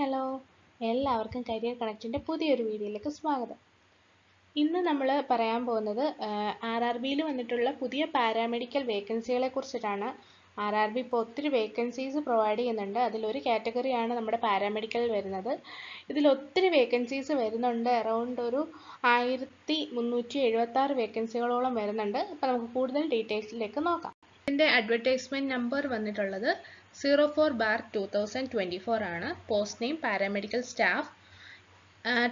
Hello എല്ലാവർക്കും career കണക്റ്റിന്റെ പുതിയൊരു വീഡിയോയിലേക്ക് സ്വാഗതം. ഇന്ന് നമ്മൾ പറയാൻ പോകുന്നത് ആർ ആർ ബിയിൽ വന്നിട്ടുള്ള പുതിയ പാരാമെഡിക്കൽ വേക്കൻസികളെ കുറിച്ചിട്ടാണ്. ആർ ആർ ബി ഇപ്പോൾ ഒത്തിരി വേക്കൻസീസ് പ്രൊവൈഡ് ചെയ്യുന്നുണ്ട്. അതിലൊരു കാറ്റഗറിയാണ് നമ്മുടെ പാരാമെഡിക്കൽ വരുന്നത്. ഇതിൽ ഒത്തിരി വേക്കൻസീസ് വരുന്നുണ്ട്. അറൗണ്ട് ഒരു ആയിരത്തി മുന്നൂറ്റി എഴുപത്താറ് വേക്കൻസികളോളം വരുന്നുണ്ട്. അപ്പോൾ നമുക്ക് കൂടുതൽ ഡീറ്റെയിൽസിലേക്ക് നോക്കാം. ഇതിന്റെ അഡ്വർടൈസ്മെന്റ് നമ്പർ വന്നിട്ടുള്ളത് zero four bar two thousand twenty four ആണ് post name paramedical staff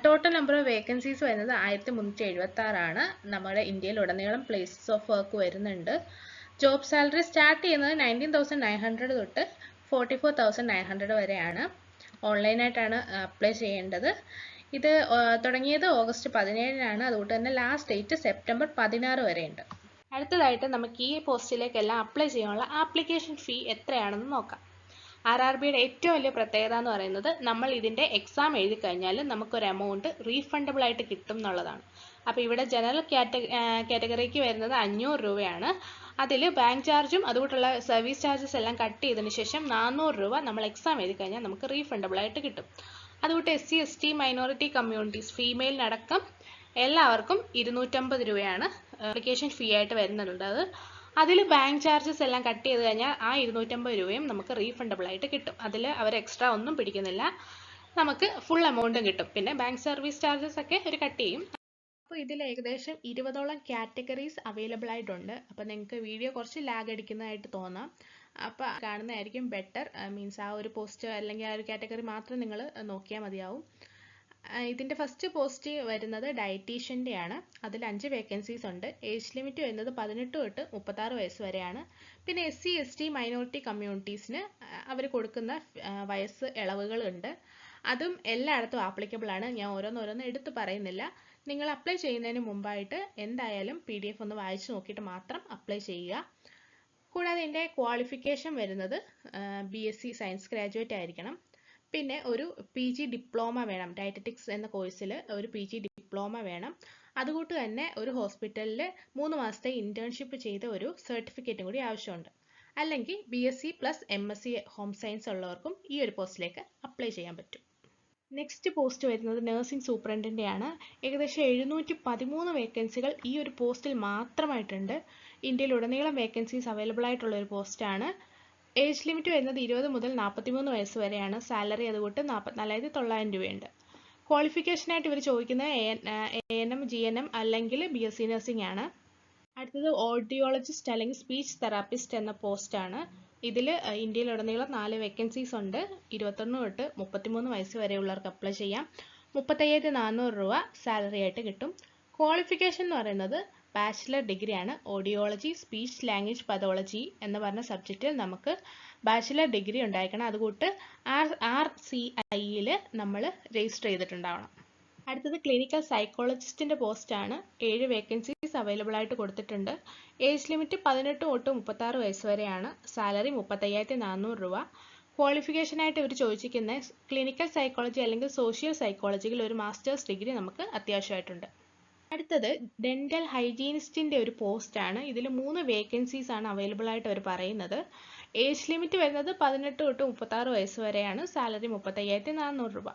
total number of vacancies വരുന്നത് ആയിരത്തി മുന്നൂറ്റി എഴുപത്തി ആറാണ് നമ്മുടെ ഇന്ത്യയിൽ ഉടനീളം പ്ലേസസ് ഓഫ് വർക്ക് വരുന്നുണ്ട്. ജോബ് സാലറി സ്റ്റാർട്ട് ചെയ്യുന്നത് നയന്റീൻ തൗസൻഡ് നയൻ ഹൺഡ്രഡ് തൊട്ട് forty four thousand nine hundred വരെയാണ്. ഓൺലൈനായിട്ടാണ് അപ്ലൈ ചെയ്യേണ്ടത്. ഇത് തുടങ്ങിയത് ഓഗസ്റ്റ് പതിനേഴിനാണ്. അതുകൊണ്ട് തന്നെ ലാസ്റ്റ് ഡേറ്റ് സെപ്റ്റംബർ പതിനാറ് വരെയുണ്ട്. അടുത്തതായിട്ട് നമുക്ക് ഈ പോസ്റ്റിലേക്കെല്ലാം അപ്ലൈ ചെയ്യാനുള്ള ആപ്ലിക്കേഷൻ ഫീ എത്രയാണെന്ന് നോക്കാം. ആർ ആർ ബിയുടെ ഏറ്റവും വലിയ പ്രത്യേകത എന്ന് പറയുന്നത് നമ്മൾ ഇതിന്റെ എക്സാം എഴുതി കഴിഞ്ഞാൽ നമുക്കൊരു എമൗണ്ട് റീഫണ്ടബിൾ ആയിട്ട് കിട്ടും എന്നുള്ളതാണ്. അപ്പോൾ ഇവിടെ ജനറൽ കാറ്റഗറിക്ക് വരുന്നത് അഞ്ഞൂറ് രൂപയാണ്. അതിൽ ബാങ്ക് ചാർജും അതുകൊണ്ടുള്ള സർവീസ് ചാർജസ് എല്ലാം കട്ട് ചെയ്തതിന് ശേഷം നാനൂറ് രൂപ നമ്മൾ എക്സാം എഴുതി കഴിഞ്ഞാൽ നമുക്ക് റീഫണ്ടബിൾ ആയിട്ട് കിട്ടും. അതുകൊണ്ട് S C S T minority communities ഫീമെയിലിനടക്കം എല്ലാവർക്കും ഇരുന്നൂറ്റമ്പത് രൂപയാണ്. ആപ്ലിക്കേഷൻ ഫീ ആയിട്ട് വരുന്നുണ്ട്. അത് അതിൽ ബാങ്ക് ചാർജസ് എല്ലാം കട്ട് ചെയ്ത് കഴിഞ്ഞാൽ ആ ഇരുന്നൂറ്റമ്പത് രൂപയും നമുക്ക് റീഫണ്ടബിൾ ആയിട്ട് കിട്ടും. അതിൽ അവർ എക്സ്ട്രാ ഒന്നും പിടിക്കുന്നില്ല. നമുക്ക് ഫുൾ എമൗണ്ടും കിട്ടും. പിന്നെ ബാങ്ക് സർവീസ് ചാർജസ് ഒക്കെ ഒരു കട്ട് ചെയ്യും. അപ്പോൾ ഇതിൽ ഏകദേശം ഇരുപതോളം കാറ്റഗറീസ് അവൈലബിൾ ആയിട്ടുണ്ട്. അപ്പോൾ നിങ്ങൾക്ക് വീഡിയോ കുറച്ച് ലാഗ് അടിക്കുന്നതായിട്ട് തോന്നാം. അപ്പോൾ കാണുന്നതായിരിക്കും ബെറ്റർ മീൻസ് ആ ഒരു പോസ്റ്റ് അല്ലെങ്കിൽ ആ ഒരു കാറ്റഗറി മാത്രം നിങ്ങൾ നോക്കിയാൽ മതിയാവും. ഇതിന്റെ ഫസ്റ്റ് പോസ്റ്റ് വരുന്നത് ഡയറ്റീഷ്യന്റെ ആണ് അതിൽ അഞ്ച് വേക്കൻസീസ് ഉണ്ട്. ഏജ് ലിമിറ്റ് വരുന്നത് പതിനെട്ട് തൊട്ട് മുപ്പത്താറ് വയസ്സ് വരെയാണ്. പിന്നെ S C S T minority കമ്മ്യൂണിറ്റീസിന് അവർ കൊടുക്കുന്ന വയസ്സ് ഇളവുകളുണ്ട് അതും എല്ലായിടത്തും ആപ്ലിക്കബിൾ ആണ്. ഞാൻ ഓരോന്നോരോന്ന് എടുത്തു പറയുന്നില്ല. നിങ്ങൾ അപ്ലൈ ചെയ്യുന്നതിന് മുമ്പായിട്ട് എന്തായാലും പി ഡി എഫ് ഒന്ന് വായിച്ചു നോക്കിയിട്ട് മാത്രം അപ്ലൈ ചെയ്യുക. കൂടാതെ എന്റെ ക്വാളിഫിക്കേഷൻ വരുന്നത് B S C science graduate ആയിരിക്കണം. പിന്നെ ഒരു പി ജി ഡിപ്ലോമ വേണം. ഡയറ്ററ്റിക്സ് എന്ന കോഴ്സിൽ ഒരു പി ജി ഡിപ്ലോമ വേണം. അതുകൂട്ട് തന്നെ ഒരു ഹോസ്പിറ്റലിൽ മൂന്ന് മാസത്തെ ഇന്റേൺഷിപ്പ് ചെയ്ത ഒരു സർട്ടിഫിക്കറ്റും കൂടി ആവശ്യമുണ്ട്. അല്ലെങ്കിൽ B S C plus M S C home science ഉള്ളവർക്കും ഈ ഒരു പോസ്റ്റിലേക്ക് അപ്ലൈ ചെയ്യാൻ പറ്റും. നെക്സ്റ്റ് പോസ്റ്റ് വരുന്നത് നഴ്സിംഗ് സൂപ്രണ്ടിന്റെ ആണ് ഏകദേശം എഴുന്നൂറ്റി പതിമൂന്ന് വേക്കൻസികൾ ഈ ഒരു പോസ്റ്റിൽ മാത്രമായിട്ടുണ്ട്. ഇന്ത്യയിലുടനീളം വേക്കൻസീസ് അവൈലബിൾ ആയിട്ടുള്ള ഒരു പോസ്റ്റാണ് ഏജ് ലിമിറ്റ് വരുന്നത് ഇരുപത് മുതൽ നാൽപ്പത്തിമൂന്ന് വയസ്സ് വരെയാണ്. സാലറി അതുകൊണ്ട് നാൽപ്പത്തിനാലായിരത്തി തൊള്ളായിരം രൂപയുണ്ട്. ക്വാളിഫിക്കേഷനായിട്ട് ഇവർ ചോദിക്കുന്നത് A N M G N M അല്ലെങ്കിൽ ബി എസ് സി നഴ്സിംഗ് ആണ്. അടുത്തത് ഓഡിയോളജിസ്റ്റ് അല്ലെങ്കിൽ സ്പീച്ച് തെറാപ്പിസ്റ്റ് എന്ന പോസ്റ്റാണ് ഇതിൽ ഇന്ത്യയിലുടനീളം നാല് വേക്കൻസീസ് ഉണ്ട്. ഇരുപത്തൊന്ന് തൊട്ട് മുപ്പത്തിമൂന്ന് വയസ്സ് വരെയുള്ളവർക്ക് അപ്ലൈ ചെയ്യാം. മുപ്പത്തയ്യായിരത്തി നാനൂറ് രൂപ സാലറി ആയിട്ട് കിട്ടും. ക്വാളിഫിക്കേഷൻ എന്ന് പറയുന്നത് ബാച്ചിലർ ഡിഗ്രിയാണ് ഓഡിയോളജി സ്പീച്ച് ലാംഗ്വേജ് പതോളജി എന്ന് പറഞ്ഞ സബ്ജക്റ്റിൽ നമുക്ക് ബാച്ചിലർ ഡിഗ്രി ഉണ്ടായിരിക്കണം. അതുകൂട്ട് ആർ ആർ സി ഐയിൽ നമ്മൾ രജിസ്റ്റർ ചെയ്തിട്ടുണ്ടാവണം. അടുത്തത് ക്ലിനിക്കൽ സൈക്കോളജിസ്റ്റിന്റെ പോസ്റ്റാണ് ഏഴ് വേക്കൻസീസ് അവൈലബിൾ ആയിട്ട് കൊടുത്തിട്ടുണ്ട്. ഏജ് ലിമിറ്റ് പതിനെട്ട് തൊട്ട് മുപ്പത്താറ് വയസ്സ് വരെയാണ്. സാലറി മുപ്പത്തയ്യായിരത്തി നാനൂറ് രൂപ ക്വാളിഫിക്കേഷനായിട്ട് ഇവർ ചോദിച്ചിരിക്കുന്ന ക്ലിനിക്കൽ സൈക്കോളജി അല്ലെങ്കിൽ സോഷ്യൽ സൈക്കോളജിയിൽ ഒരു മാസ്റ്റേഴ്സ് ഡിഗ്രി നമുക്ക് അത്യാവശ്യമായിട്ടുണ്ട്. അടുത്തത് ഡെന്റൽ ഹൈജീനിസ്റ്റിന്റെ ഒരു പോസ്റ്റ് ആണ്. ഇതിൽ മൂന്ന് വേക്കൻസീസ് ആണ് അവൈലബിൾ ആയിട്ട് അവർ പറയുന്നത്. ഏജ് ലിമിറ്റ് വരുന്നത് പതിനെട്ട് തൊട്ട് മുപ്പത്താറ് വയസ്സ് വരെയാണ്. സാലറി മുപ്പത്തയ്യായിരത്തി നാനൂറ് രൂപ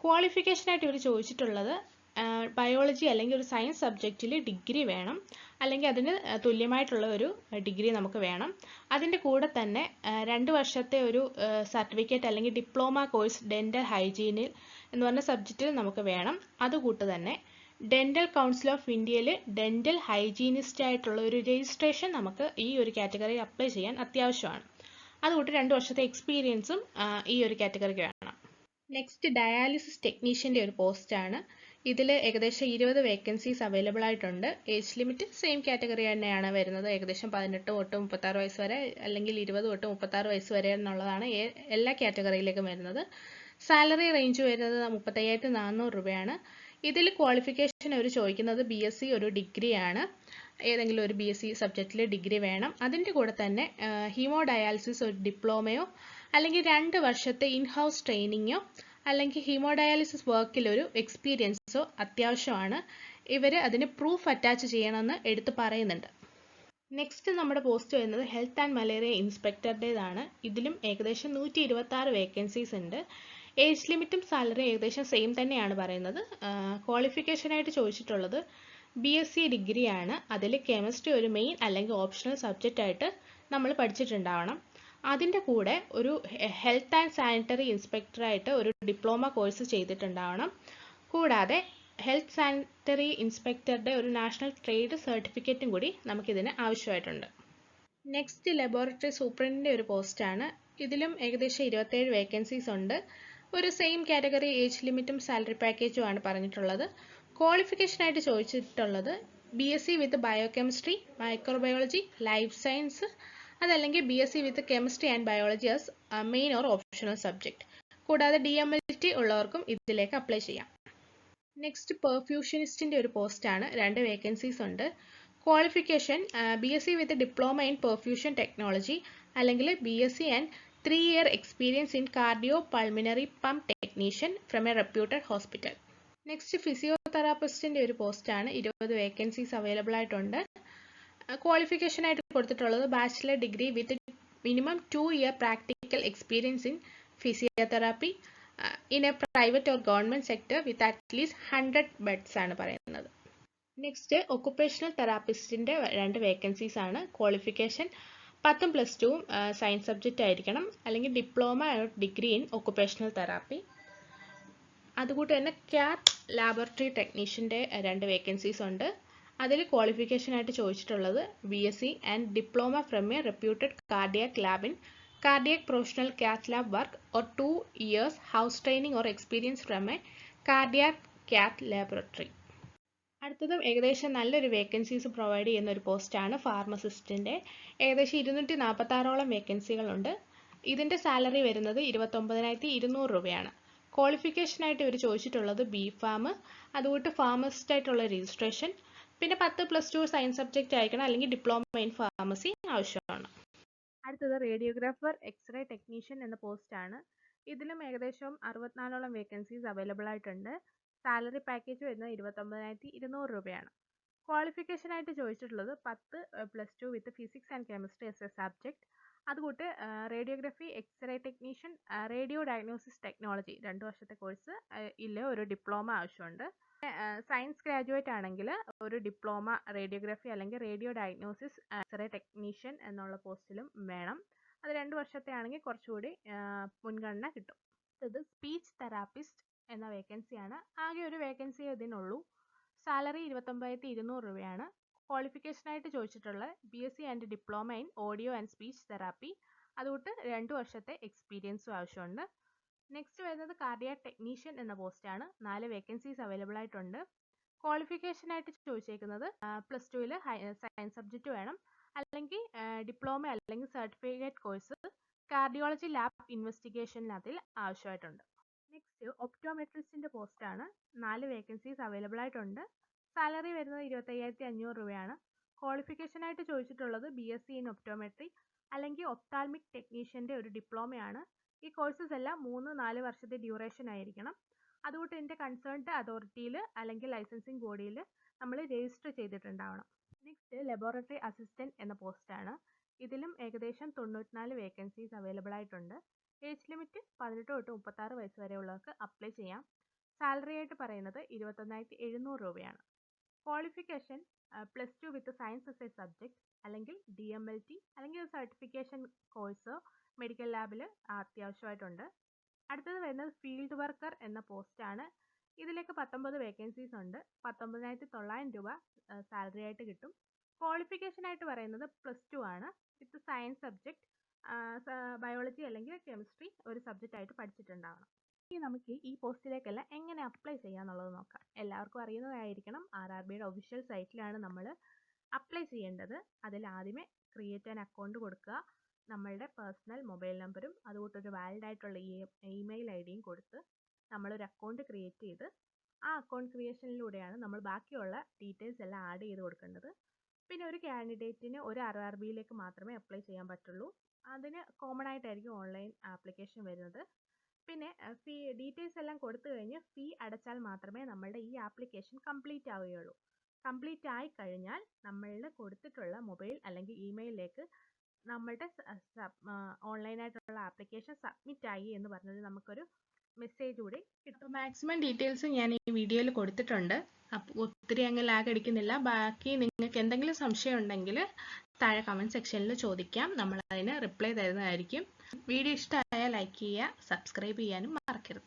ക്വാളിഫിക്കേഷനായിട്ട് ഇവർ ചോദിച്ചിട്ടുള്ളത് ബയോളജി അല്ലെങ്കിൽ ഒരു സയൻസ് സബ്ജക്റ്റിൽ ഡിഗ്രി വേണം. അല്ലെങ്കിൽ അതിന് തുല്യമായിട്ടുള്ള ഒരു ഡിഗ്രി നമുക്ക് വേണം. അതിന്റെ കൂടെ തന്നെ രണ്ട് വർഷത്തെ ഒരു സർട്ടിഫിക്കറ്റ് അല്ലെങ്കിൽ ഡിപ്ലോമ കോഴ്സ് ഡെന്റൽ ഹൈജീനിൽ എന്ന് പറഞ്ഞ സബ്ജക്റ്റിൽ നമുക്ക് വേണം. അതുകൂട്ട് തന്നെ ഡെന്റൽ കൗൺസിൽ ഓഫ് ഇന്ത്യയിൽ ഡെന്റൽ ഹൈജീനിസ്റ്റ് ആയിട്ടുള്ള ഒരു രജിസ്ട്രേഷൻ നമുക്ക് ഈ ഒരു കാറ്റഗറിയിൽ അപ്ലൈ ചെയ്യാൻ അത്യാവശ്യമാണ്. അതുകൊണ്ട് രണ്ട് വർഷത്തെ എക്സ്പീരിയൻസും ഈ ഒരു കാറ്റഗറിക്ക് വേണം. നെക്സ്റ്റ് ഡയാലിസിസ് ടെക്നീഷ്യന്റെ ഒരു പോസ്റ്റാണ് ഇതിൽ ഏകദേശം ഇരുപത് വേക്കൻസീസ് അവൈലബിൾ ആയിട്ടുണ്ട്. ഏജ് ലിമിറ്റ് സെയിം കാറ്റഗറി തന്നെയാണ് വരുന്നത്. ഏകദേശം പതിനെട്ട് തൊട്ട് മുപ്പത്താറ് വയസ്സ് വരെ അല്ലെങ്കിൽ ഇരുപത് തൊട്ട് മുപ്പത്താറ് വയസ്സ് വരെ എന്നുള്ളതാണ് എല്ലാ കാറ്റഗറിയിലേക്കും വരുന്നത്. സാലറി റേഞ്ച് വരുന്നത് മുപ്പത്തയ്യായിരത്തി നാനൂറ് രൂപയാണ്. ഇതിൽ ക്വാളിഫിക്കേഷൻ അവർ ചോദിക്കുന്നത് ബി എസ് സി ഒരു ഡിഗ്രിയാണ് ഏതെങ്കിലും ഒരു ബി എസ് സി സബ്ജക്റ്റിൽ ഡിഗ്രി വേണം. അതിന്റെ കൂടെ തന്നെ ഹീമോ ഡയാലിസിസ് ഒരു ഡിപ്ലോമയോ അല്ലെങ്കിൽ രണ്ട് വർഷത്തെ ഇൻ ഹൗസ് ട്രെയിനിങ്ങോ അല്ലെങ്കിൽ ഹീമോ ഡയാലിസിസ് വർക്കിലൊരു എക്സ്പീരിയൻസോ അത്യാവശ്യമാണ്. ഇവർ അതിന് പ്രൂഫ് അറ്റാച്ച് ചെയ്യണമെന്ന് എടുത്തു പറയുന്നുണ്ട്. നെക്സ്റ്റ് നമ്മുടെ പോസ്റ്റ് വരുന്നത് ഹെൽത്ത് ആൻഡ് മലേറിയ ഇൻസ്പെക്ടറുടേതാണ് ഇതിലും ഏകദേശം നൂറ്റി വേക്കൻസീസ് ഉണ്ട്. ഏജ് ലിമിറ്റും സാലറി ഏകദേശം സെയിം തന്നെയാണ് പറയുന്നത്. ക്വാളിഫിക്കേഷനായിട്ട് ചോദിച്ചിട്ടുള്ളത് ബി എസ് സി ഡിഗ്രിയാണ് അതിൽ കെമിസ്ട്രി ഒരു മെയിൻ അല്ലെങ്കിൽ ഓപ്ഷണൽ സബ്ജക്റ്റ് ആയിട്ട് നമ്മൾ പഠിച്ചിട്ടുണ്ടാവണം. അതിന്റെ കൂടെ ഒരു ഹെൽത്ത് ആൻഡ് സാനിറ്ററി ഇൻസ്പെക്ടറായിട്ട് ഒരു ഡിപ്ലോമ കോഴ്സ് ചെയ്തിട്ടുണ്ടാവണം. കൂടാതെ ഹെൽത്ത് സാനിറ്ററി ഇൻസ്പെക്ടറുടെ ഒരു നാഷണൽ ട്രേഡ് സർട്ടിഫിക്കറ്റും കൂടി നമുക്കിതിന് ആവശ്യമായിട്ടുണ്ട്. നെക്സ്റ്റ് ലബോറട്ടറി സൂപ്രണ്ടിന്റെ ഒരു പോസ്റ്റാണ് ഇതിലും ഏകദേശം ഇരുപത്തേഴ് വേക്കൻസീസ് ഉണ്ട്. ഒരു സെയിം കാറ്റഗറി ഏജ് ലിമിറ്റും സാലറി പാക്കേജും ആണ് പറഞ്ഞിട്ടുള്ളത്. ക്വാളിഫിക്കേഷനായിട്ട് ചോദിച്ചിട്ടുള്ളത് B S C with biochemistry microbiology life science അതല്ലെങ്കിൽ B S C with chemistry and biology as main or optional subject കൂടാതെ ഡി എം എൽ ടി ഉള്ളവർക്കും ഇതിലേക്ക് അപ്ലൈ ചെയ്യാം. നെക്സ്റ്റ് പെർഫ്യൂഷനിസ്റ്റിന്റെ ഒരു പോസ്റ്റാണ് രണ്ട് വേക്കൻസീസ് ഉണ്ട്. Qualification B S C with diploma in perfusion technology അല്ലെങ്കിൽ B S C and three year experience in cardio pulmonary pump technician from a reputed hospital next ഫിസിയോതെറാപ്പിസ്റ്റിന്റെ ഒരു പോസ്റ്റാണ് ഇരുപത് വേക്കൻസീസ് അവൈലബിൾ ആയിട്ടുണ്ട്. ക്വാളിഫിക്കേഷൻ ആയിട്ട് കൊടുത്തിട്ടുള്ളത് bachelor degree with minimum two year practical experience in physiotherapy in a private or government sector with at least hundred beds ആണ് പറയുന്നത്. Next occupational തെറാപ്പിസ്റ്റിന്റെ രണ്ട് vacancies ആണ്. ക്വാളിഫിക്കേഷൻ പത്തും പ്ലസ് ടുവും സയൻസ് സബ്ജക്റ്റ് ആയിരിക്കണം. അല്ലെങ്കിൽ diploma degree in occupational therapy അതുകൂട്ട് തന്നെ cath laboratory ടെക്നീഷ്യന്റെ രണ്ട് വേക്കൻസീസ് ഉണ്ട്. അതിൽ ക്വാളിഫിക്കേഷൻ ആയിട്ട് ചോദിച്ചിട്ടുള്ളത് B S C and diploma from a reputed cardiac lab in cardiac professional cath lab work or two years house training or experience from a cardiac cath laboratory അടുത്തതും ഏകദേശം നല്ലൊരു vacancies provide ചെയ്യുന്ന ഒരു പോസ്റ്റാണ് ഫാർമസിസ്റ്റിന്റെ ഏകദേശം ഇരുന്നൂറ്റി നാൽപ്പത്താറോളം വേക്കൻസികളുണ്ട് ഇതിന്റെ സാലറി വരുന്നത് ഇരുപത്തൊമ്പതിനായിരത്തി ഇരുന്നൂറ് രൂപയാണ് ക്വാളിഫിക്കേഷനായിട്ട് ഇവർ ചോദിച്ചിട്ടുള്ളത് ബി ഫാം അതുകൊണ്ട് ഫാർമസിസ്റ്റ് ആയിട്ടുള്ള രജിസ്ട്രേഷൻ പിന്നെ പത്ത് പ്ലസ് ടു സയൻസ് സബ്ജക്റ്റ് ആയിരിക്കണം അല്ലെങ്കിൽ ഡിപ്ലോമ ഇൻ ഫാർമസി ആവശ്യമാണ്. അടുത്തത് റേഡിയോഗ്രാഫർ എക്സ്റേ ടെക്നീഷ്യൻ എന്ന പോസ്റ്റാണ് ഇതിലും ഏകദേശം അറുപത്തിനാലോളം വേക്കൻസീസ് അവൈലബിൾ ആയിട്ടുണ്ട്. സാലറി പാക്കേജ് വരുന്നത് ഇരുപത്തൊമ്പതിനായിരത്തി ഇരുന്നൂറ് രൂപയാണ് ക്വാളിഫിക്കേഷനായിട്ട് ചോദിച്ചിട്ടുള്ളത് പത്ത് plus two with physics and chemistry as a subject അതുകൂട്ട് radiography X ray technician radio diagnosis technology രണ്ട് വർഷത്തെ കോഴ്സ് ഇല്ല ഒരു ഡിപ്ലോമ ആവശ്യമുണ്ട്. സയൻസ് ഗ്രാജുവേറ്റ് ആണെങ്കിൽ ഒരു ഡിപ്ലോമ റേഡിയോഗ്രഫി അല്ലെങ്കിൽ radio diagnosis X ray technician എന്നുള്ള പോസ്റ്റിലും വേണം. അത് രണ്ട് വർഷത്തെ ആണെങ്കിൽ കുറച്ചുകൂടി മുൻഗണന കിട്ടും. അടുത്തത് സ്പീച്ച് തെറാപ്പിസ്റ്റ് എന്ന വേക്കൻസിയാണ് ആകെ ഒരു വേക്കൻസി ഇതിനുള്ളൂ. സാലറി ഇരുപത്തൊമ്പതിനായിരത്തി ഇരുന്നൂറ് രൂപയാണ് ക്വാളിഫിക്കേഷനായിട്ട് ചോദിച്ചിട്ടുള്ള B S C and diploma in audio and speech therapy അതുകൊണ്ട് രണ്ട് വർഷത്തെ എക്സ്പീരിയൻസും ആവശ്യമുണ്ട്. നെക്സ്റ്റ് വരുന്നത് കാർഡിയ ടെക്നീഷ്യൻ എന്ന പോസ്റ്റാണ് നാല് വേക്കൻസീസ് അവൈലബിൾ ആയിട്ടുണ്ട്. ക്വാളിഫിക്കേഷൻ ആയിട്ട് ചോദിച്ചേക്കുന്നത് പ്ലസ് ടുവിൽ സയൻസ് സബ്ജക്റ്റ് വേണം. അല്ലെങ്കിൽ ഡിപ്ലോമ അല്ലെങ്കിൽ സർട്ടിഫിക്കറ്റ് കോഴ്സ് കാർഡിയോളജി ലാബ് ഇൻവെസ്റ്റിഗേഷനിൽ ആവശ്യമായിട്ടുണ്ട്. നെക്സ്റ്റ് ഒപ്റ്റോമെട്രിസ്റ്റിന്റെ പോസ്റ്റാണ് നാല് വേക്കൻസീസ് അവൈലബിൾ ആയിട്ടുണ്ട്. സാലറി വരുന്നത് ഇരുപത്തയ്യായിരത്തി അഞ്ഞൂറ് രൂപയാണ് ക്വാളിഫിക്കേഷനായിട്ട് ചോദിച്ചിട്ടുള്ളത് B S C in optometry അല്ലെങ്കിൽ ഒപ്താൽമിക് ടെക്നീഷ്യന്റെ ഒരു ഡിപ്ലോമയാണ് ഈ കോഴ്സസ് എല്ലാം മൂന്ന് നാല് വർഷത്തെ ഡ്യൂറേഷൻ ആയിരിക്കണം. അതുകൊണ്ട് എന്റെ കൺസേൺഡ് അതോറിറ്റിയിൽ അല്ലെങ്കിൽ ലൈസൻസിങ് ബോഡിയിൽ നമ്മൾ രജിസ്റ്റർ ചെയ്തിട്ടുണ്ടാവണം. നെക്സ്റ്റ് ലബോറട്ടറി അസിസ്റ്റന്റ് എന്ന പോസ്റ്റാണ് ഇതിലും ഏകദേശം തൊണ്ണൂറ്റിനാല് വേക്കൻസീസ് അവൈലബിൾ ആയിട്ടുണ്ട്. ഏജ് ലിമിറ്റ് പതിനെട്ട് തൊട്ട് മുപ്പത്താറ് വയസ്സ് വരെയുള്ളവർക്ക് അപ്ലൈ ചെയ്യാം. സാലറി ആയിട്ട് പറയുന്നത് ഇരുപത്തൊന്നായിരത്തി എഴുന്നൂറ് രൂപയാണ് qualification plus two with science as a subject അല്ലെങ്കിൽ ഡി എം എൽ ടി അല്ലെങ്കിൽ സർട്ടിഫിക്കേഷൻ കോഴ്സ് മെഡിക്കൽ ലാബിൽ അത്യാവശ്യമായിട്ടുണ്ട്. അടുത്തത് വരുന്നത് ഫീൽഡ് വർക്കർ എന്ന പോസ്റ്റാണ് ഇതിലേക്ക് പത്തൊമ്പത് വേക്കൻസീസ് ഉണ്ട്. പത്തൊമ്പതിനായിരത്തി തൊള്ളായിരം രൂപ സാലറി ആയിട്ട് കിട്ടും. ക്വാളിഫിക്കേഷൻ ആയിട്ട് പറയുന്നത് പ്ലസ് ടു ആണ്. വിത്ത് സയൻസ് സബ്ജക്റ്റ് ബയോളജി അല്ലെങ്കിൽ കെമിസ്ട്രി ഒരു സബ്ജക്റ്റ് ആയിട്ട് പഠിച്ചിട്ടുണ്ടാവണം. ഇനി നമുക്ക് ഈ പോസ്റ്റിലേക്കെല്ലാം എങ്ങനെ അപ്ലൈ ചെയ്യാന്നുള്ളത് നോക്കാം. എല്ലാവർക്കും അറിയുന്നതായിരിക്കണം. ആർ ആർ ബിയുടെ ഒഫീഷ്യൽ സൈറ്റിലാണ് നമ്മൾ അപ്ലൈ ചെയ്യേണ്ടത്. അതിൽ ആദ്യമേ ക്രിയേറ്റ് ആൻ അക്കൗണ്ട് കൊടുക്കുക. നമ്മളുടെ പേഴ്സണൽ മൊബൈൽ നമ്പറും അതുകൂട്ടൊരു വാലിഡ് ആയിട്ടുള്ള ഇമെയിൽ ഐ ഡിയും കൊടുത്ത് നമ്മളൊരു അക്കൗണ്ട് ക്രിയേറ്റ് ചെയ്ത് ആ അക്കൗണ്ട് ക്രിയേഷനിലൂടെയാണ് നമ്മൾ ബാക്കിയുള്ള ഡീറ്റെയിൽസ് എല്ലാം ആഡ് ചെയ്ത് കൊടുക്കേണ്ടത്. പിന്നെ ഒരു കാൻഡിഡേറ്റിന് ഒരു ആർ ആർ ബിയിലേക്ക് മാത്രമേ അപ്ലൈ ചെയ്യാൻ പറ്റുള്ളൂ. അതിന് കോമൺ ആയിട്ടായിരിക്കും ഓൺലൈൻ ആപ്ലിക്കേഷൻ വരുന്നത്. പിന്നെ ഫീ ഡീറ്റെയിൽസ് എല്ലാം കൊടുത്തു കഴിഞ്ഞ് ഫീ അടച്ചാൽ മാത്രമേ നമ്മളുടെ ഈ ആപ്ലിക്കേഷൻ കംപ്ലീറ്റ് ആവുകയുള്ളൂ. കംപ്ലീറ്റ് ആയി കഴിഞ്ഞാൽ നമ്മളിൽ കൊടുത്തിട്ടുള്ള മൊബൈൽ അല്ലെങ്കിൽ ഇമെയിലിലേക്ക് നമ്മളുടെ ഓൺലൈനായിട്ടുള്ള ആപ്ലിക്കേഷൻ സബ്മിറ്റ് ആയി എന്ന് പറഞ്ഞത് നമുക്കൊരു മെസ്സേജ് കൂടി കിട്ടും. മാക്സിമം ഡീറ്റെയിൽസ് ഞാൻ ഈ വീഡിയോയിൽ കൊടുത്തിട്ടുണ്ട്. ഒത്തിരി അങ്ങ് ലാഗ് അടിക്കുന്നില്ല. ബാക്കി നിങ്ങൾക്ക് എന്തെങ്കിലും സംശയം ഉണ്ടെങ്കിൽ താഴെ കമന്റ് സെക്ഷനിൽ ചോദിക്കാം. നമ്മൾ അതിന് റിപ്ലൈ തരുന്നതായിരിക്കും. വീഡിയോ ഇഷ്ടമായാൽ ലൈക്ക് ചെയ്യുക സബ്സ്ക്രൈബ് ചെയ്യാനും മറക്കരുത്.